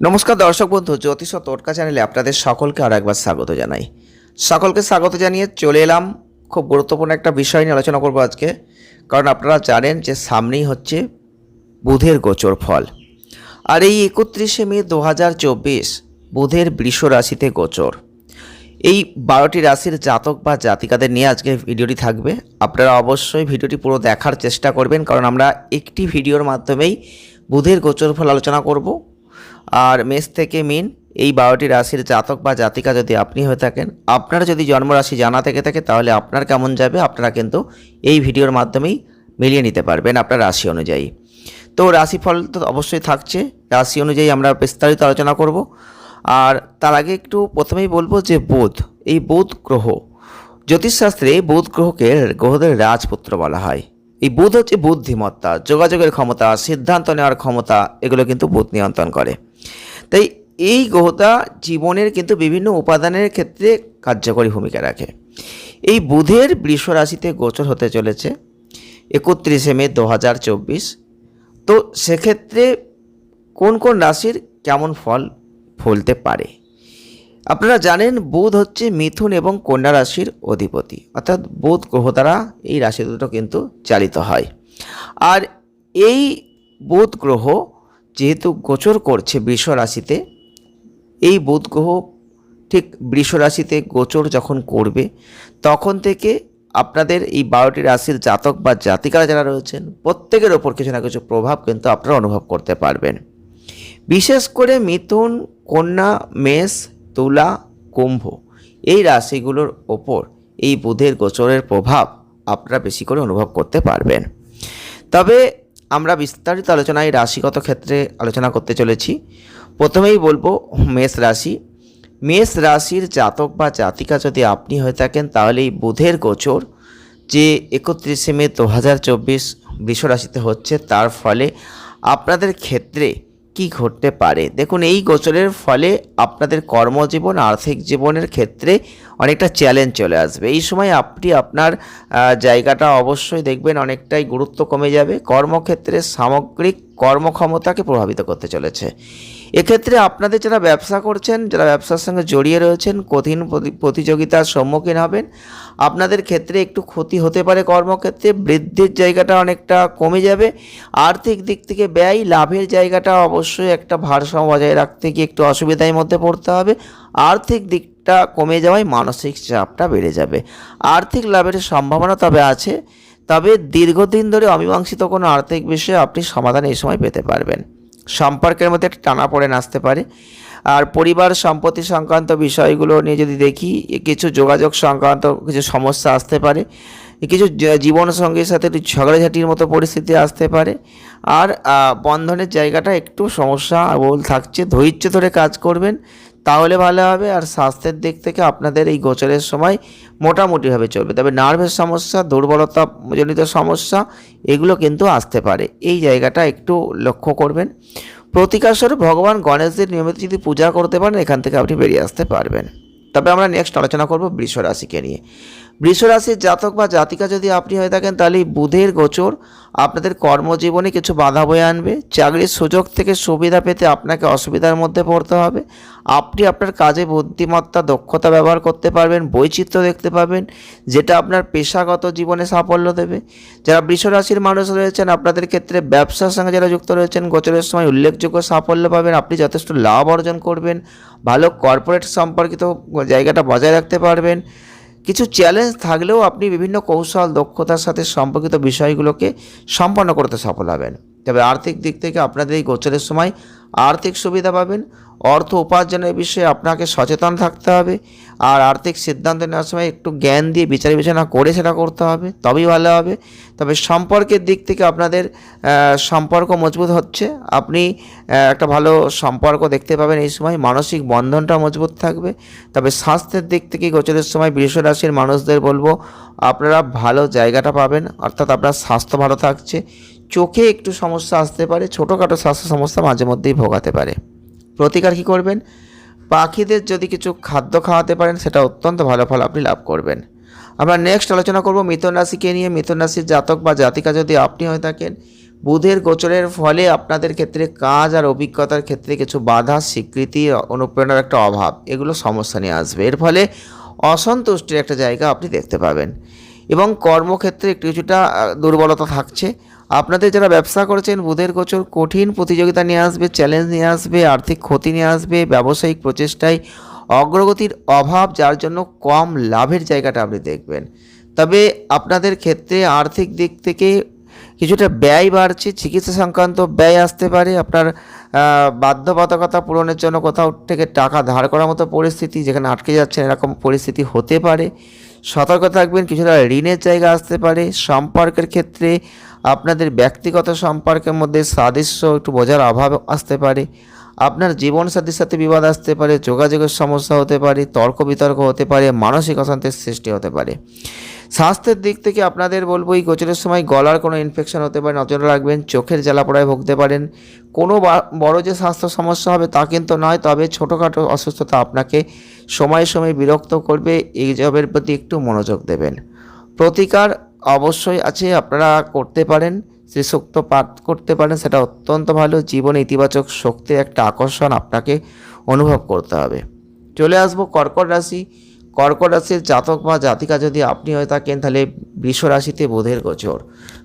নমস্কার দর্শক বন্ধু, জ্যোতিষ ও টোটকা চ্যানেলে আপনাদের সকলকে আর একবার স্বাগত জানাই। সকলকে স্বাগত জানিয়ে চলে এলাম। খুব গুরুত্বপূর্ণ একটা বিষয় নিয়ে আলোচনা করব আজকে। কারণ আপনারা জানেন যে সামনেই হচ্ছে বুধের গোচর ফল। আর এই একত্রিশে মে দু হাজার চব্বিশ বুধের বৃষ রাশিতে গোচর। এই বারোটি রাশির জাতক বা জাতিকাদের নিয়ে আজকে ভিডিওটি থাকবে। আপনারা অবশ্যই ভিডিওটি পুরো দেখার চেষ্টা করবেন, কারণ আমরা একটি ভিডিওর মাধ্যমেই বুধের গোচর ফল আলোচনা করব। আর মেষ থেকে মিন, এই বারোটি রাশির জাতক বা জাতিকা যদি আপনি হয়ে থাকেন, আপনার যদি জন্মরাশি জানা থেকে থাকে, তাহলে আপনার কেমন যাবে? আপনারা কিন্তু এই ভিডিওর মাধ্যমেই মিলিয়ে নিতে পারবেন আপনার রাশি অনুযায়ী। তো রাশিফল তো অবশ্যই থাকছে। রাশি অনুযায়ী আমরা বিস্তারিত আলোচনা করব। আর তার আগে একটু প্রথমেই বলব যে বুধ, এই বুধ গ্রহ, জ্যোতিষশাস্ত্রে বুধ গ্রহকে গ্রহদের রাজপুত্র বলা হয়। এই বুধ হচ্ছে বুদ্ধিমত্তা, যোগাযোগের ক্ষমতা, সিদ্ধান্ত নেওয়ার ক্ষমতা, এগুলো কিন্তু বুধ নিয়ন্ত্রণ করে। তাই এই গ্রহটা জীবনের কিন্তু বিভিন্ন উপাদানের ক্ষেত্রে কার্যকরী ভূমিকা রাখে। এই বুধের বৃষ রাশিতে গোচর হতে চলেছে, একত্রিশে মে দু হাজার চব্বিশ। তো সেক্ষেত্রে কোন কোন রাশির কেমন ফল ফলতে পারে? আপনারা জানেন বুধ হচ্ছে মিথুন এবং কন্যা রাশির অধিপতি, অর্থাৎ বুধ গ্রহ দ্বারা এই রাশি দুটো কিন্তু চালিত হয়। আর এই বুধ গ্রহ যেহেতু গোচর করছে বৃষ রাশিতে, এই বুধ গ্রহ ঠিক বৃষ রাশিতে গোচর যখন করবে, তখন থেকে আপনাদের এই বারোটি রাশির জাতক বা জাতিকারা যারা রয়েছেন, প্রত্যেকের ওপর কিছু না কিছু প্রভাব কিন্তু আপনারা অনুভব করতে পারবেন। বিশেষ করে মিথুন, কন্যা, মেষ, তুলা, কুম্ভ, এই রাশিগুলোর ওপর এই বুধের গোচরের প্রভাব আপনারা বেশি করে অনুভব করতে পারবেন। তবে আমরা বিস্তারিত আলোচনায় রাশিগত ক্ষেত্রে আলোচনা করতে চলেছি। প্রথমেই বলব মেষ রাশি। মেষ রাশির জাতক বা জাতিকা যদি আপনি হয়ে থাকেন, তাহলে এই বুধের গোচর যে একত্রিশে মে দু হাজার চব্বিশ রাশিতে হচ্ছে, তার ফলে আপনাদের ক্ষেত্রে কি ঘটতে পারে? দেখুন, এই গোচরের ফলে আপনাদের কর্মজীবন, আর্থিক জীবনের ক্ষেত্রে অনেকটা চ্যালেঞ্জ চলে আসবে। এই সময় আপনি আপনার জায়গাটা অবশ্যই দেখবেন অনেকটাই গুরুত্ব কমে যাবে। কর্মক্ষেত্রে সামগ্রিক কর্মক্ষমতাকে প্রভাবিত করতে চলেছে। এক্ষেত্রে আপনাদের যারা ব্যবসা করছেন, যারা ব্যবসার সঙ্গে জড়িয়ে রয়েছেন, কঠিন প্রতিযোগিতার সম্মুখীন হবেন। আপনাদের ক্ষেত্রে একটু ক্ষতি হতে পারে কর্মক্ষেত্রে, বৃদ্ধির জায়গাটা অনেকটা কমে যাবে। আর্থিক দিক থেকে ব্যয়, লাভের জায়গাটা অবশ্যই একটা ভারসাম্য বজায় রাখতে গিয়ে একটু অসুবিধার মধ্যে পড়তে হবে। আর্থিক দিকটা কমে যাওয়ায় মানসিক চাপটা বেড়ে যাবে। আর্থিক লাভের সম্ভাবনা তবে আছে, তবে দীর্ঘদিন ধরে অমীমাংসিত কোনো আর্থিক বিষয়ে আপনি সমাধান এই সময় পেতে পারবেন। সম্পর্কের মধ্যে একটা টানাপোড়েন আসতে পারে। আর পরিবার সম্পত্তি সংক্রান্ত বিষয়গুলো নিয়ে যদি দেখি, কিছু যোগাযোগ সংক্রান্ত কিছু সমস্যা আসতে পারে, কিছু জীবনসঙ্গীর সাথে একটু ঝগড়াঝাটির মতো পরিস্থিতি আসতে পারে। আর বন্ধনের জায়গাটা একটু সমস্যা বল থাকছে, ধৈর্য ধরে কাজ করবেন তাহলে ভালো হবে আর স্বাস্থ্যের দিক থেকে আপনাদের এই গোচরের সময় মোটামুটিভাবে চলবে। তবে নার্ভের সমস্যা, দুর্বলতা জনিত সমস্যা, এগুলো কিন্তু আসতে পারে। এই জায়গাটা একটু লক্ষ্য করবেন। প্রতিকারস্বরূপ ভগবান গণেশদের নিয়মিত যদি পূজা করতে পারেন, এখান থেকে আপনি বেরিয়ে আসতে পারবেন। তবে আমরা নেক্সট আলোচনা করব বৃষ রাশিকে নিয়ে। বৃষ রাশির জাতক বা জাতিকা যদি আপনি হয়ে থাকেন, তাহলে বুধের গোচর আপনাদের কর্মজীবনে কিছু বাধা বয়ে আনবে। চাকরির সুযোগ থেকে সুবিধা পেতে আপনাকে অসুবিধার মধ্যে পড়তে হবে। আপনি আপনার কাজে বুদ্ধিমত্তা, দক্ষতা ব্যবহার করতে পারবেন, বৈচিত্র্য দেখতে পাবেন, যেটা আপনার পেশাগত জীবনে সাফল্য দেবে। যারা বৃষ রাশির মানুষ রয়েছেন, আপনাদের ক্ষেত্রে ব্যবসার সঙ্গে যারা যুক্ত রয়েছেন, গোচরের সময় উল্লেখযোগ্য সাফল্য পাবেন। আপনি যথেষ্ট লাভ অর্জন করবেন, ভালো কর্পোরেট সম্পর্কিত জায়গাটা বজায় রাখতে পারবেন। কিছু চ্যালেঞ্জ থাকলেও আপনি বিভিন্ন কৌশল, দক্ষতার সাথে সম্পর্কিত বিষয়গুলোকে সম্পন্ন করতে সফল হবেন। তবে আর্থিক দিক থেকে আপনাদের এই গোচরের সময় আর্থিক সুবিধা পাবেন। অর্থ উপার্জনের বিষয়ে আপনাকে সচেতন থাকতে হবে। আর আর্থিক সিদ্ধান্ত নেওয়ার সময় একটু জ্ঞান দিয়ে বিচার বিবেচনা করে সেটা করতে হবে, তবেই ভালো হবে। তবে সম্পর্কের দিক থেকে আপনাদের সম্পর্ক মজবুত হচ্ছে। আপনি একটা ভালো সম্পর্ক দেখতে পাবেন এই সময়। মানসিক বন্ধনটা মজবুত থাকবে। তবে স্বাস্থ্যের দিক থেকে গোচরের সময় বৃষ রাশির মানুষদের বলব, আপনারা ভালো জায়গাটা পাবেন। অর্থাৎ আপনার স্বাস্থ্য ভালো থাকছে। চোখে একটু সমস্যা আসতে পারে, ছোটোখাটো স্বাস্থ্য সমস্যা মাঝে মধ্যেই ভোগাতে পারে। প্রতিকার কী করবেন? পাখিদের যদি কিছু খাদ্য খাওয়াতে পারেন, সেটা অত্যন্ত ভালো ফল আপনি লাভ করবেন। আমরা নেক্সট আলোচনা করব মিথুন রাশিকে নিয়ে। মিথুন রাশির জাতক বা জাতিকা যদি আপনি হয়ে থাকেন, বুধের গোচরের ফলে আপনাদের ক্ষেত্রে কাজ আর অভিজ্ঞতার ক্ষেত্রে কিছু বাধা, স্বীকৃতি, অনুপ্রেরণার একটা অভাব, এগুলো সমস্যা নিয়ে আসবে। এর ফলে অসন্তুষ্টির একটা জায়গা আপনি দেখতে পাবেন। এবং কর্মক্ষেত্রে একটু কিছুটা দুর্বলতা থাকছে। আপনাদের যারা ব্যবসা করেছেন, বুধের গোচর কঠিন প্রতিযোগিতা নিয়ে আসবে চ্যালেঞ্জ নিয়ে আসবে, আর্থিক ক্ষতি নিয়ে আসবে, ব্যবসায়িক প্রচেষ্টায় অগ্রগতির অভাব, যার জন্য কম লাভের জায়গাটা আপনি দেখবেন। তবে আপনাদের ক্ষেত্রে আর্থিক দিক থেকে কিছুটা ব্যয় বাড়ছে, চিকিৎসা সংক্রান্ত ব্যয় আসতে পারে, আপনার বাধ্যবাধকতা পূরণের জন্য কোথাও থেকে টাকা ধার করার মতো পরিস্থিতি যেখানে আটকে যাচ্ছেন এরকম পরিস্থিতি হতে পারে। সতর্ক থাকবেন, কিছুটা ঋণের জায়গা আসতে পারে। সম্পর্কের ক্ষেত্রে আপনাদের ব্যক্তিগত সম্পর্কের মধ্যে সাদৃশ্য একটু বোঝার অভাব আসতে পারে। আপনার জীবনসাথীর সাথে বিবাদ আসতে পারে, যোগাযোগের সমস্যা হতে পারে, তর্ক বিতর্ক হতে পারে, মানসিক অশান্তির সৃষ্টি হতে পারে। স্বাস্থ্যের দিক থেকে আপনাদের বলব, এই গোচরের সময় গলার কোনো ইনফেকশন হতে পারে, নজর রাখবেন, চোখের জ্বালাপোড়ায় ভুগতে পারেন। কোনো বড় যে স্বাস্থ্য সমস্যা হবে তা কিন্তু নয়, তবে ছোটোখাটো অসুস্থতা আপনাকে সময়ে সময়ে বিরক্ত করবে, এই জবের প্রতি একটু মনোযোগ দেবেন। প্রতিকার অবশ্যই আছে, আপনারা করতে পারেন, শ্রীসূক্ত পাঠ করতে পারেন, সেটা অত্যন্ত ভালো। জীবনে ইতিবাচক শক্তির একটা আকর্ষণ আপনাকে অনুভব করতে হবে। চলে আসব কর্কট রাশি। কর্কট রাশির জাতক বা জাতিকা যদি আপনি হয়ে থাকেন, তাহলে বৃষ রাশিতে বুধের গোচর।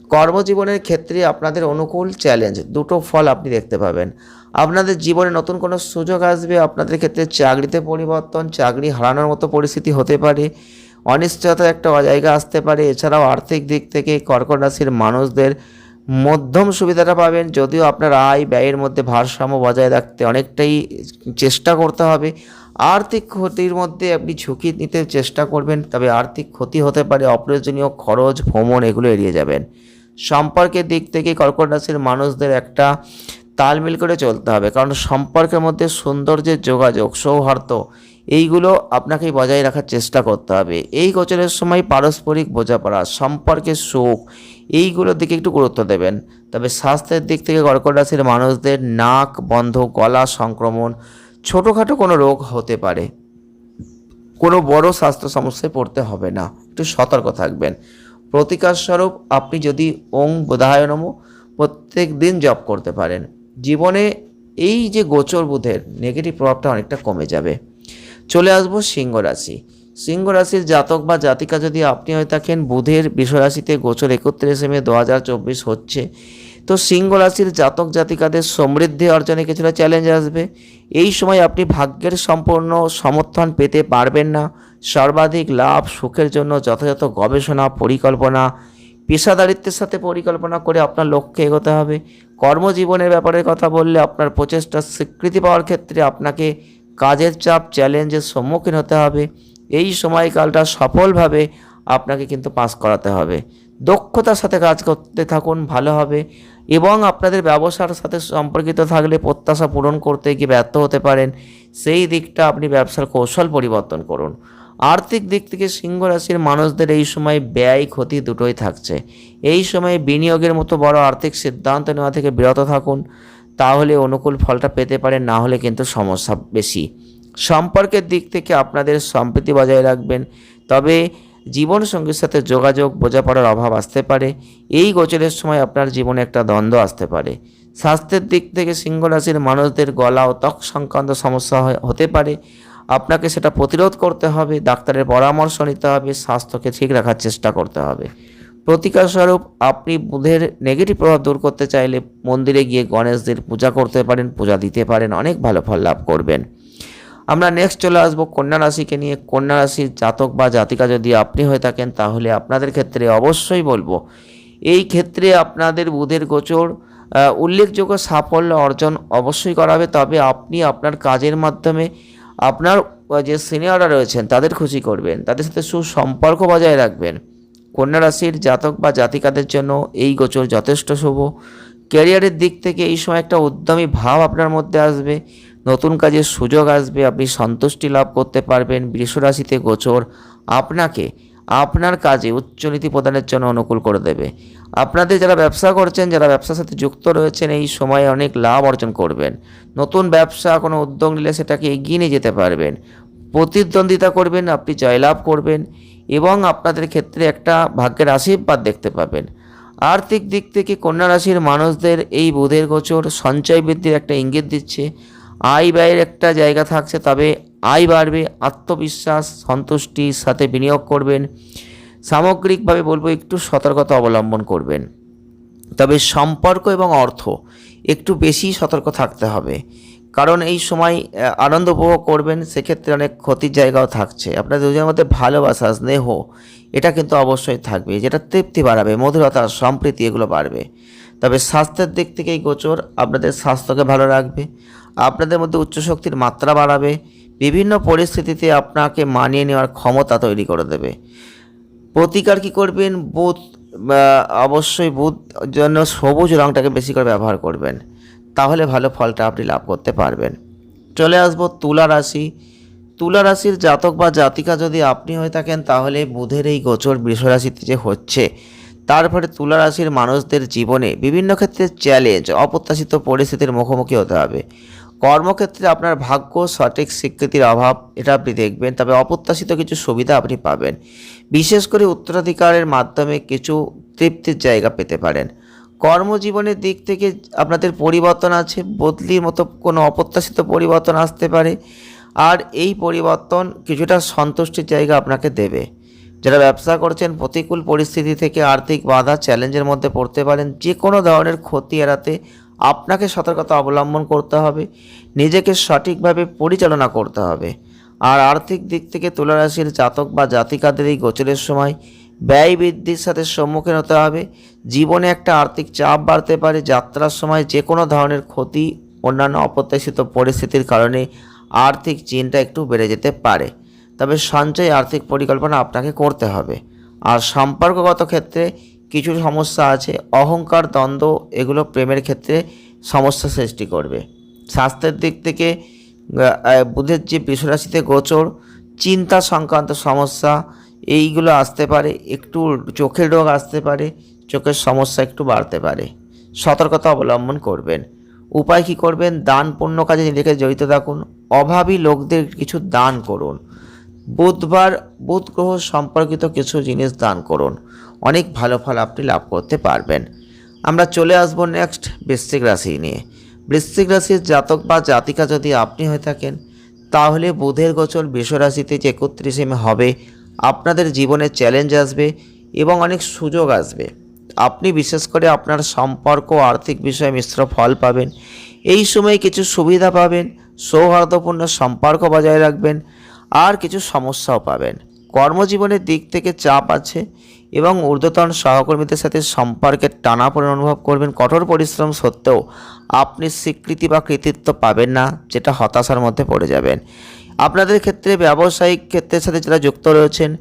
কর্মজীবনের ক্ষেত্রে আপনাদের অনুকূল চ্যালেঞ্জ দুটো ফল আপনি দেখতে পাবেন। আপনাদের জীবনে নতুন কোনো সুযোগ আসবে, আপনাদের ক্ষেত্রে চাকরিতে পরিবর্তন, চাকরি হারানোর মতো পরিস্থিতি হতে পারে। অনিশ্চয়তার একটা জায়গা আসতে পারে। এছাড়াও আর্থিক দিক থেকে কর্কট রাশির মানুষদের মধ্যম সুবিধাটা পাবেন। যদিও আপনার আয়, ব্যয়ের মধ্যে ভারসাম্য বজায় রাখতে অনেকটাই চেষ্টা করতে হবে। আর্থিক ক্ষতির মধ্যে আপনি ঝুঁকি নিতে চেষ্টা করবেন, তবে আর্থিক ক্ষতি হতে পারে, অপ্রয়োজনীয় খরচ, ভ্রমণ এগুলো এড়িয়ে যাবেন। সম্পর্কের দিক থেকে কর্কট রাশির মানুষদের একটা তালমিল করে চলতে হবে। কারণ সম্পর্কের মধ্যে সৌন্দর্যের যোগাযোগ, সৌহার্দ্য এইগুলো আপনাকেই বজায় রাখার চেষ্টা করতে হবে। এই গোচরের সময় পারস্পরিক বোঝাপড়া, সম্পর্কের সুখ এইগুলোর দিকে একটু গুরুত্ব দেবেন। তবে স্বাস্থ্যের দিক থেকে কর্কট রাশির মানুষদের নাক বন্ধ, গলা সংক্রমণ, ছোটোখাটো কোনো রোগ হতে পারে। কোনো বড় স্বাস্থ্য সমস্যায় পড়তে হবে না। একটু সতর্ক থাকবেন। প্রতিকারস্বরূপ আপনি যদি ওং বোধায়নম প্রত্যেক দিন জপ করতে পারেন। জীবনে এই যে গোচর বুধের নেগেটিভ প্রভাবটা অনেকটা কমে যাবে। চলে আসব সিংহ রাশি। সিংহ রাশির জাতক বা জাতিকা যদি আপনি হয়ে থাকেন, বুধের বিশ্বরাশিতে গোচর একত্রিশে মে দু হাজার চব্বিশ হচ্ছে। তো সিংহ রাশির জাতক জাতিকাদের সমৃদ্ধি অর্জনে কিছুটা চ্যালেঞ্জ আসবে। এই সময় আপনি ভাগ্যের সম্পূর্ণ সমর্থন পেতে পারবেন না। সর্বাধিক লাভ সুখের জন্য যথাযথ গবেষণা, পরিকল্পনা, পেশাদারিত্বের সাথে পরিকল্পনা করে আপনার লক্ষ্যে এগোতে হবে। কর্মজীবনের ব্যাপারে কথা বললে আপনার প্রচেষ্টার স্বীকৃতি পাওয়ার ক্ষেত্রে আপনাকে কাজের চাপ চ্যালেঞ্জের সম্মুখীন হতে হবে। এই সময়কালটা সফলভাবে আপনাকে কিন্তু পাস করাতে হবে। দক্ষতার সাথে কাজ করতে থাকুন, ভালো হবে। এবং আপনাদের ব্যবসার সাথে সম্পর্কিত থাকলে প্রত্যাশা পূরণ করতে গিয়ে ব্যর্থ হতে পারেন। সেই দিকটা আপনি ব্যবসার কৌশল পরিবর্তন করুন। আর্থিক দিক থেকে সিংহ রাশির মানুষদের এই সময় ব্যয় ক্ষতি দুটোই থাকছে। এই সময় বিনিয়োগের মতো বড় আর্থিক সিদ্ধান্ত নেওয়া থেকে বিরত থাকুন। তাহলে অনুকূল ফলটা পেতে পারেন না হলে কিন্তু সমস্যা বেশি। সম্পর্কের দিক থেকে আপনাদের সম্প্রীতি বজায় রাখবেন, তবে জীবনসঙ্গীর সাথে যোগাযোগ, বোঝাপড়ার অভাব আসতে পারে। এই গোচরের সময় আপনার জীবনে একটা দ্বন্দ্ব আসতে পারে। স্বাস্থ্যের দিক থেকে সিংহ রাশির মানুষদের গলা ও ত্বক সংক্রান্ত সমস্যা হতে পারে। আপনাকে সেটা প্রতিরোধ করতে হবে, ডাক্তারের পরামর্শ নিতে হবে, স্বাস্থ্যকে ঠিক রাখার চেষ্টা করতে হবে। প্রতিকার স্বরূপ আপনি বুধের নেগেটিভ প্রভাব দূর করতে চাইলে মন্দিরে গিয়ে গণেশদের পূজা করতে পারেন, পূজা দিতে পারেন, অনেক ভালো ফল লাভ করবেন। আমরা নেক্সট চলে আসব কন্যা রাশিকে নিয়ে। কন্যা রাশির জাতক বা জাতিকা যদি আপনি হয়ে থাকেন, তাহলে আপনাদের ক্ষেত্রে অবশ্যই বলব, এই ক্ষেত্রে আপনাদের বুধের গোচর উল্লেখযোগ্য সাফল্য অর্জন অবশ্যই করাবে। তবে আপনি আপনার কাজের মাধ্যমে আপনার যে সিনিয়ররা রয়েছেন, তাদের খুশি করবেন। তাদের সাথে সুসম্পর্ক বজায় রাখবেন। কন্যা রাশির জাতক বা জাতিকাদের জন্য এই গোচর যথেষ্ট শুভ। ক্যারিয়ারের দিক থেকে এই সময় একটা উদ্যমী ভাব আপনার মধ্যে আসবে। নতুন কাজের সুযোগ আসবে, আপনি সন্তুষ্টি লাভ করতে পারবেন। বৃষরাশিতে গোচর আপনাকে আপনার কাজে উচ্চনীতি প্রদানের জন্য অনুকূল করে দেবে। আপনাদের যারা ব্যবসা করছেন, যারা ব্যবসার সাথে যুক্ত রয়েছেন, এই সময়ে অনেক লাভ অর্জন করবেন। নতুন ব্যবসা, কোনো উদ্যোগ নিলে সেটাকে এগিয়ে নিয়ে যেতে পারবেন। প্রতিদ্বন্দ্বিতা করবেন, আপনি জয়লাভ করবেন। এবং আপনাদের ক্ষেত্রে একটা ভাগ্যের আশীর্বাদ দেখতে পাবেন। আর্থিক দিক থেকে কন্যা রাশির মানুষদের এই বুধের গোচর সঞ্চয় বৃদ্ধির একটা ইঙ্গিত দিচ্ছে। আয় ব্যয়ের একটা জায়গা থাকছে, তবে আয় বাড়বে, আত্মবিশ্বাস, সন্তুষ্টির সাথে বিনিয়োগ করবেন। সামগ্রিকভাবে বলব, একটু সতর্কতা অবলম্বন করবেন। তবে সম্পর্ক এবং অর্থ, একটু বেশি সতর্ক থাকতে হবে। কারণ এই সময় আনন্দ উপভোগ করবেন, সেক্ষেত্রে অনেক ক্ষতির জায়গাও থাকছে। আপনাদের দুজনের মধ্যে ভালোবাসা, স্নেহ, এটা কিন্তু অবশ্যই থাকবে। যেটা তৃপ্তি বাড়াবে, মধুরতা, সম্প্রীতি, এগুলো বাড়বে। তবে স্বাস্থ্যের দিক থেকে এই গোচর, আপনাদের স্বাস্থ্যকে ভালো রাখবে, আপনাদের মধ্যে উচ্চ শক্তির মাত্রা বাড়াবে, বিভিন্ন পরিস্থিতিতে আপনাকে মানিয়ে নেওয়ার ক্ষমতা তৈরি করে দেবে। প্রতিকার কি করবেন? বুধ অবশ্যই বুধ জন্য সবুজ রঙটাকে বেশি করে ব্যবহার করবেন। তাহলে ভালো ফলটা আপনি লাভ করতে পারবেন। চলে আসব তুলা রাশি। তুলা রাশির জাতক বা জাতিকা যদি আপনি হয়ে থাকেন, তাহলে বুধের এই গোচর বৃষ রাশিতে যে হচ্ছে তারপরে তুলা রাশির মানুষদের জীবনে বিভিন্ন ক্ষেত্রে চ্যালেঞ্জ অপ্রত্যাশিত পরিস্থিতির মুখোমুখি হতে হবে। কর্মক্ষেত্রে আপনার ভাগ্য সঠিক স্বীকৃতির অভাব, এটা আপনি দেখবেন, তবে অপ্রত্যাশিত কিছু সুবিধা আপনি পাবেন। বিশেষ করে উত্তরাধিকারের মাধ্যমে কিছু তৃপ্তির জায়গা পেতে পারেন। কর্মজীবনের দিক থেকে আপনাদের পরিবর্তন আছে, বদলির মতো কোনো অপ্রত্যাশিত পরিবর্তন আসতে পারে, আর এই পরিবর্তন কিছুটা সন্তুষ্টির জায়গা আপনাকে দেবে। যারা ব্যবসা করছেন, প্রতিকূল পরিস্থিতি থেকে আর্থিক বাধা, চ্যালেঞ্জের মধ্যে পড়তে পারেন যে কোনো ধরনের ক্ষতি এড়াতে আপনাকে সতর্কতা অবলম্বন করতে হবে, নিজেকে সঠিকভাবে পরিচালনা করতে হবে। আর আর্থিক দিক থেকে তুলা রাশির জাতক বা জাতিকাদের এই গোচরের সময় ব্যয় বৃদ্ধির সাথে সম্মুখীন হতে হবে। জীবনে একটা আর্থিক চাপ বাড়তে পারে, যাত্রার সময় যে কোনো ধরনের ক্ষতি, অন্যান্য অপ্রত্যাশিত পরিস্থিতির কারণে আর্থিক চিন্তা একটু বেড়ে যেতে পারে। তবে সঞ্চয় আর্থিক পরিকল্পনা আপনাকে করতে হবে। আর সম্পর্কগত ক্ষেত্রে কিছু সমস্যা আছে, অহংকার, দ্বন্দ্ব এগুলো প্রেমের ক্ষেত্রে সমস্যা সৃষ্টি করবে। স্বাস্থ্যের দিক থেকে বুধের যে বৃষরাশিতে গোচর, চিন্তা সংক্রান্ত সমস্যা এইগুলো আসতে পারে, একটু চোখের রোগ আসতে পারে, চোখের সমস্যা একটু বাড়তে পারে। সতর্কতা অবলম্বন করবেন। উপায় কী করবেন? দান পুণ্য কাজে নিজেকে জড়িত থাকুন। অভাবী লোকদের কিছু দান করুন। বুধবার বুধ গ্রহ সম্পর্কিত কিছু জিনিস দান করুন। অনেক ভালো ফল আপনি লাভ করতে পারবেন। আমরা চলে আসব নেক্সট বৃশ্চিক রাশি নিয়ে। বৃশ্চিক রাশির জাতক বা জাতিকা যদি আপনি হয়ে থাকেন, তাহলে বুধের গোচর বৃষ রাশিতে যে একত্রিশে হবে আপনাদের জীবনে চ্যালেঞ্জ আসবে এবং অনেক সুযোগ আসবে। আপনি বিশেষ করে আপনার সম্পর্ক ও আর্থিক বিষয়ে মিশ্র ফল পাবেন। এই সময়ে কিছু সুবিধা পাবেন, সৌহার্দ্যপূর্ণ সম্পর্ক বজায় রাখবেন, আর কিছু সমস্যাও পাবেন। কর্মজীবনের দিক থেকে চাপ আছে এবং ঊর্ধ্বতন সহকর্মীদের সাথে সম্পর্কের টানাপোড়েন অনুভব করবেন। কঠোর পরিশ্রম সত্ত্বেও আপনি স্বীকৃতি বা কৃতিত্ব পাবেন না, যেটা হতাশার মধ্যে পড়ে যাবেন। আপনাদের ক্ষেত্রে ব্যবসায়িক ক্ষেত্রের সাথে যারা যুক্ত রয়েছেন,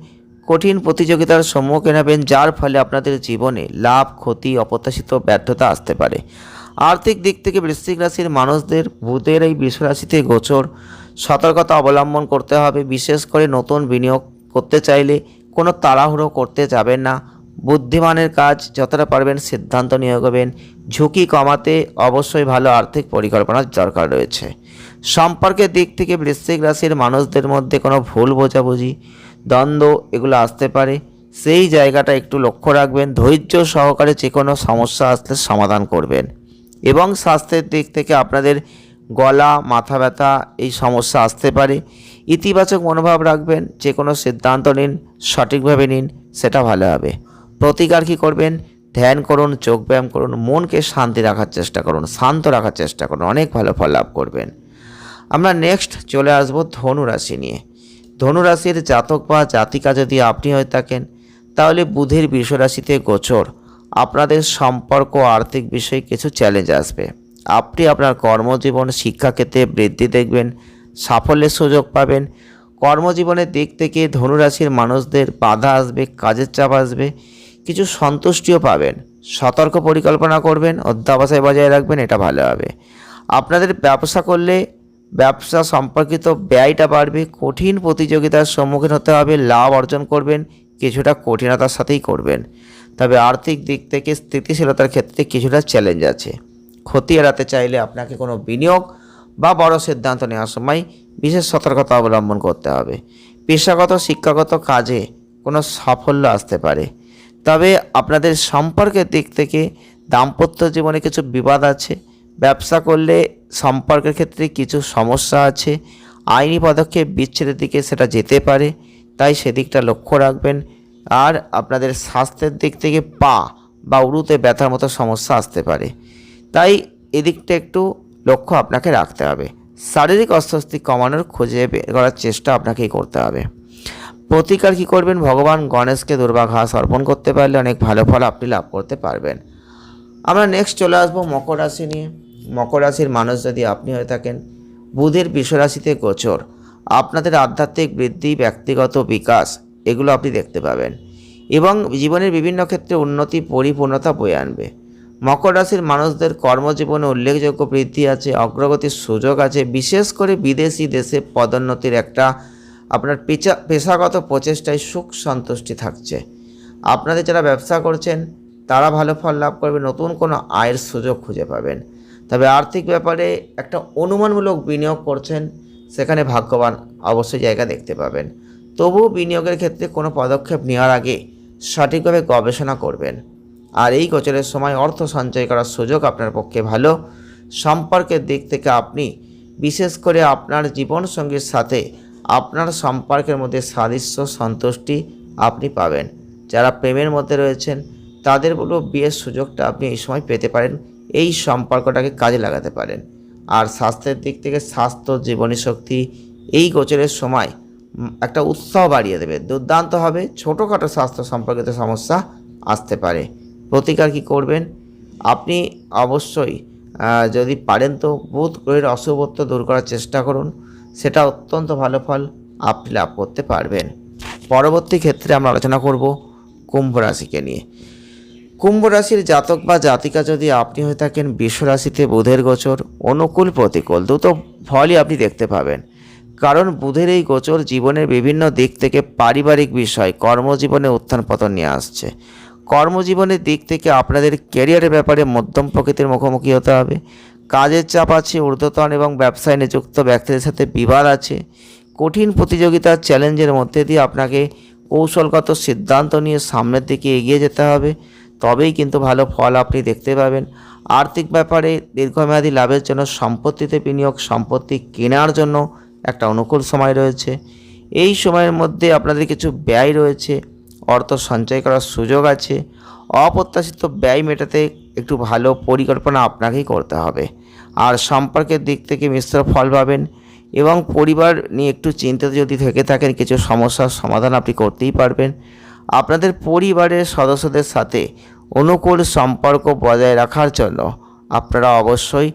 কঠিন প্রতিযোগিতার সম্মুখীন হবেন, যার ফলে আপনাদের জীবনে লাভ, ক্ষতি, অপ্রত্যাশিত ব্যর্থতা আসতে পারে। আর্থিক দিক থেকে বৃশ্চিক রাশির মানুষদের বুধের এই বৃষ রাশিতে গোচর। সতর্কতা অবলম্বন করতে হবে, বিশেষ করে নতুন বিনিয়োগ করতে চাইলে কোনো তাড়াহুড়ো করতে যাবেন না। বুদ্ধিমানের কাজ যতটা পারবেন সিদ্ধান্ত নিয়ে হবেন ঝুঁকি কমাতে অবশ্যই ভালো আর্থিক পরিকল্পনার দরকার রয়েছে। সম্পর্কের দিক থেকে বৃশ্চিক রাশির মানুষদের মধ্যে কোনো ভুল বোঝাবুঝি, দ্বন্দ্ব এগুলো আসতে পারে। সেই জায়গাটা একটু লক্ষ্য রাখবেন। ধৈর্য সহকারে যে কোনো সমস্যা আসলে সমাধান করবেন। এবং স্বাস্থ্যের দিক থেকে আপনাদের গলা, মাথা ব্যথা এই সমস্যা আসতে পারে। ইতিবাচক মনোভাব রাখবেন, যে কোনো সিদ্ধান্ত নিন, সঠিকভাবে নিন, সেটা ভালো হবে। প্রতিকার কী করবেন? ধ্যান করুন যোগব্যায়াম করুন, মনকে শান্তি রাখার চেষ্টা করুন, শান্ত রাখার চেষ্টা করুন, অনেক ভালো ফল লাভ করবেন। আমরা নেক্সট চলে আসব ধনু রাশি নিয়ে। ধনু রাশির জাতক বা জাতিকা যদি আপনি হয়ে থাকেন, তাহলে বুধের রাশিতে গোচর। আপনাদের সম্পর্ক, আর্থিক বিষয়ে কিছু চ্যালেঞ্জ আসবে। আপনি আপনার কর্মজীবন, শিক্ষাক্ষেত্রে বৃদ্ধি দেখবেন, সাফল্যের সুযোগ পাবেন। কর্মজীবনের দিক থেকে ধনুরাশির মানুষদের বাধা আসবে, কাজের চাপ আসবে, কিছু সন্তুষ্টিও পাবেন। সতর্ক পরিকল্পনা করবেন, অধ্যাবসায় বজায় রাখবেন, এটা ভালো হবে। আপনাদের ব্যবসা করলে ব্যবসা সম্পর্কিত ব্যয়টা বাড়বে, কঠিন প্রতিযোগিতার সম্মুখীন হতে হবে, লাভ অর্জন করবেন, কিছুটা কঠিনতার সাথেই করবেন। তবে আর্থিক দিক থেকে স্থিতিশীলতার ক্ষেত্রে কিছুটা চ্যালেঞ্জ আছে। ক্ষতি এড়াতে চাইলে আপনাকে কোনো বিনিয়োগ বা বড় সিদ্ধান্ত নেওয়ার সময় বিশেষ সতর্কতা অবলম্বন করতে হবে। পেশাগত, শিক্ষাগত কাজে কোনো সাফল্য আসতে পারে। তবে আপনাদের সম্পর্কের দিক থেকে দাম্পত্য জীবনে কিছু বিবাদ আছে ব্যবসা করলে সম্পর্কের ক্ষেত্রে কিছু সমস্যা আছে। আইনি পদক্ষেপ বিচ্ছেদের দিকে সেটা যেতে পারে, তাই সেদিকটা লক্ষ্য রাখবেন। আর আপনাদের স্বাস্থ্যের দিক থেকে পা বা উরুতে ব্যথার মতো সমস্যা আসতে পারে। তাই এদিকটা একটু লক্ষ্য আপনাকে রাখতে হবে। শারীরিক অস্বস্তি কমানোর খুঁজে বের করার চেষ্টা আপনাকেই করতে হবে। প্রতিকার কী করবেন? ভগবান গণেশকে দুর্বা ঘাস অর্পণ করতে পারলে অনেক ভালো ফল আপনি লাভ করতে পারবেন। আমরা নেক্সট চলে আসব মকর রাশি নিয়ে। মকর রাশির মানুষ যদি আপনি হয়ে থাকেন, বুধের বিশ্বরাশিতে গোচর। আপনাদের আধ্যাত্মিক বৃদ্ধি, ব্যক্তিগত বিকাশ, এগুলো আপনি দেখতে পাবেন। এবং জীবনের বিভিন্ন ক্ষেত্রে উন্নতি, পরিপূর্ণতা বয়ে আনবে। মকর রাশির মানুষদের কর্মজীবনে উল্লেখযোগ্য বৃদ্ধি আছে, অগ্রগতির সুযোগ আছে। বিশেষ করে বিদেশি দেশে পদোন্নতির একটা আপনার পেচা, পেশাগত প্রচেষ্টায় সুখ সন্তুষ্টি থাকছে। আপনাদের যারা ব্যবসা করছেন, তারা ভালো ফল লাভ করবে, নতুন কোনো আয়ের সুযোগ খুঁজে পাবেন। তবে আর্থিক ব্যাপারে একটা অনুমানমূলক বিনিয়োগ করছেন, সেখানে ভাগ্যবান অবশ্যই জায়গা দেখতে পাবেন। তবুও বিনিয়োগের ক্ষেত্রে কোনো পদক্ষেপ নেওয়ার আগে সঠিকভাবে গবেষণা করবেন। আর এই গোচরের সময় অর্থ সঞ্চয় করার সুযোগ আপনার পক্ষে ভালো। সম্পর্কের দিক থেকে আপনি, বিশেষ করে আপনার জীবনসঙ্গীর সাথে আপনার সম্পর্কের মধ্যে সাদৃশ্য, সন্তুষ্টি আপনি পাবেন। যারা প্রেমের মধ্যে রয়েছেন, তাদের বলব বিয়ের সুযোগটা আপনি এই সময় পেতে পারেন। এই সম্পর্কটাকে কাজে লাগাতে পারেন। আর স্বাস্থ্যের দিক থেকে স্বাস্থ্য, জীবনী শক্তি এই গোচরের সময় একটা উৎসাহ বাড়িয়ে দেবে। দুর্দান্ত হবে, ছোটোখাটো স্বাস্থ্য সম্পর্কিত সমস্যা আসতে পারে। প্রতিকার কি করবেন? আপনি অবশ্যই যদি পারেন তো বুধ গ্রহের অশুভত্ব দূর করার চেষ্টা করুন। সেটা অত্যন্ত ভালো ফল আপনি লাভ করতে পারবেন। পরবর্তী ক্ষেত্রে আমরা আলোচনা করব কুম্ভ রাশিকে নিয়ে। কুম্ভ রাশির জাতক বা জাতিকা যদি আপনি হয়ে থাকেন রাশিতে বুধের গোচর, অনুকূল প্রতিকূল, দুটো ফলই আপনি দেখতে পাবেন। কারণ বুধের এই গোচর জীবনের বিভিন্ন দিক থেকে পারিবারিক বিষয়, কর্মজীবনে উত্থান পতন নিয়ে আসছে। কর্মজীবনের দিক থেকে আপনাদের ক্যারিয়ারের ব্যাপারে মধ্যম প্রকৃতির মুখোমুখি হতে হবে। কাজের চাপ আছে, ঊর্ধ্বতন এবং ব্যবসায় নিযুক্ত ব্যক্তিদের সাথে বিবাদ আছে। কঠিন প্রতিযোগিতার চ্যালেঞ্জের মধ্যে দিয়ে আপনাকে কৌশলগত সিদ্ধান্ত নিয়ে সামনের দিকে এগিয়ে যেতে হবে। তবেই কিন্তু ভালো ফল আপনি দেখতে পাবেন। আর্থিক ব্যাপারে দীর্ঘমেয়াদী লাভের জন্য সম্পত্তিতে বিনিয়োগ, সম্পত্তি কেনার জন্য একটা অনুকূল সময় রয়েছে। এই সময়ের মধ্যে আপনাদের কিছু ব্যয় রয়েছে, অর্থ সঞ্চয় করার সুযোগ আছে, অপ্রত্যাশিত ব্যয় মেটাতে একটু ভালো পরিকল্পনা আপনাকেই করতে হবে। আর সম্পর্কের দিক থেকে মিশ্র ফল পাবেন এবং পরিবার নিয়ে একটু চিন্তিত যদি থেকে থাকেন, কিছু সমস্যার সমাধান আপনি করতেই পারবেন। আপনাদের পরিবারের সদস্যদের সাথে অনুকূল সম্পর্ক বজায় রাখার জন্য আপনারা অবশ্যই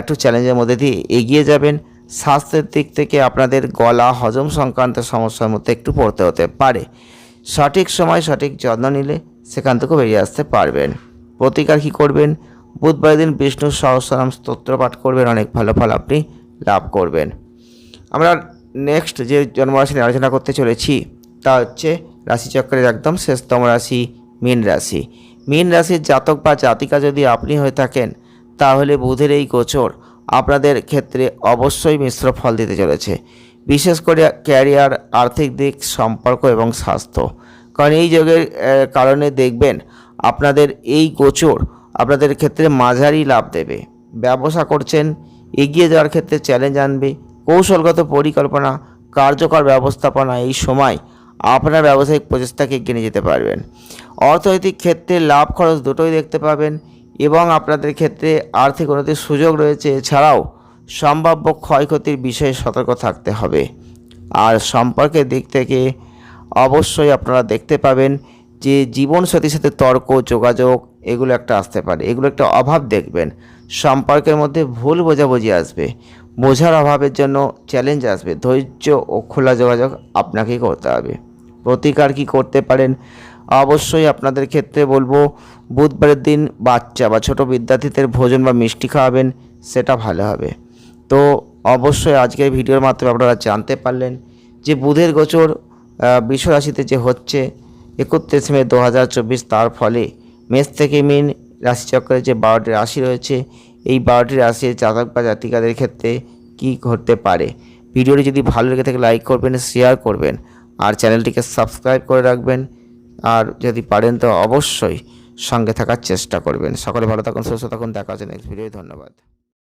একটু চ্যালেঞ্জের মধ্যে দিয়ে এগিয়ে যাবেন। স্বাস্থ্যের দিক থেকে আপনাদের গলা হজম সংক্রান্ত সমস্যার মধ্যে একটু পড়তে হতে পারে। সঠিক সময় সঠিক যত্ন নিলে সেখান থেকেও বেরিয়ে আসতে পারবেন। প্রতিকার কী করবেন? বুধবার দিন বিষ্ণু সহস্রনাম স্তোত্র পাঠ করবেন, অনেক ভালো ফল আপনি লাভ করবেন। আমরা নেক্সট যে জন্মরাশি নিয়ে আলোচনা করতে চলেছি, তা হচ্ছে রাশিচক্রের একদম শেষতম রাশি মীন রাশি। মীন রাশির জাতক বা জাতিকা যদি আপনি হয়ে থাকেন, তাহলে বুধের এই গোচর আপনাদের ক্ষেত্রে অবশ্যই মিশ্র ফল দিতে চলেছে। বিশেষ করে ক্যারিয়ার, আর্থিক দিক, সম্পর্ক এবং স্বাস্থ্য। কারণ এই যোগের কারণে দেখবেন আপনাদের এই গোচর আপনাদের ক্ষেত্রে মাঝারি লাভ দেবে। ব্যবসা করছেন, এগিয়ে যাওয়ার ক্ষেত্রে চ্যালেঞ্জ আনবে, কৌশলগত পরিকল্পনা, কার্যকর ব্যবস্থাপনা এই সময় আপনার ব্যবসায়িক প্রচেষ্টাকে নিয়ে যেতে পারবেন। অর্থনৈতিক ক্ষেত্রে লাভ খরচ দুটোই দেখতে পাবেন এবং আপনাদের ক্ষেত্রে আর্থিক উন্নতির সুযোগ রয়েছে। এছাড়াও সম্ভাব্য ক্ষয়ক্ষতির বিষয়ে সতর্ক থাকতে হবে। আর সম্পর্কের দিক থেকে অবশ্যই আপনারা দেখতে পাবেন যে জীবন জীবনসাথীর সাথে তর্ক, যোগাযোগ, এগুলো একটা আসতে পারে। এগুলো একটা অভাব দেখবেন। সম্পর্কের মধ্যে ভুল বোঝাবুঝি আসবে। বোঝার অভাবের জন্য চ্যালেঞ্জ আসবে। ধৈর্য ও খোলা যোগাযোগ আপনাকেই করতে হবে। প্রতিকার কি করতে পারেন? অবশ্যই আপনাদের ক্ষেত্রে বলব, বুধবারের দিন বাচ্চা বা ছোট বিদ্যার্থীদের ভোজন বা মিষ্টি খাওয়াবেন, সেটা ভালো হবে। তো অবশ্যই আজকের ভিডিওর মাধ্যমে আপনারা জানতে পারলেন যে বুধের গোচর রাশিতে যে হচ্ছে, একত্রিশে মে দু হাজার চব্বিশ, তার ফলে মেষ থেকে মিন রাশিচক্রের যে বারোটি রাশি রয়েছে, এই বারোটি রাশির জাতক বা জাতিকাদের ক্ষেত্রে কী ঘটতে পারে? ভিডিওটি যদি ভালো লেগে থাকে, লাইক করবেন শেয়ার করবেন। আর চ্যানেলটিকে সাবস্ক্রাইব করে রাখবেন। আর যদি পারেন তো অবশ্যই সঙ্গে থাকার চেষ্টা করবেন। সকলে ভালো থাকুন, সুস্থ থাকুন। দেখা হচ্ছে নেক্সট ভিডিও ধন্যবাদ।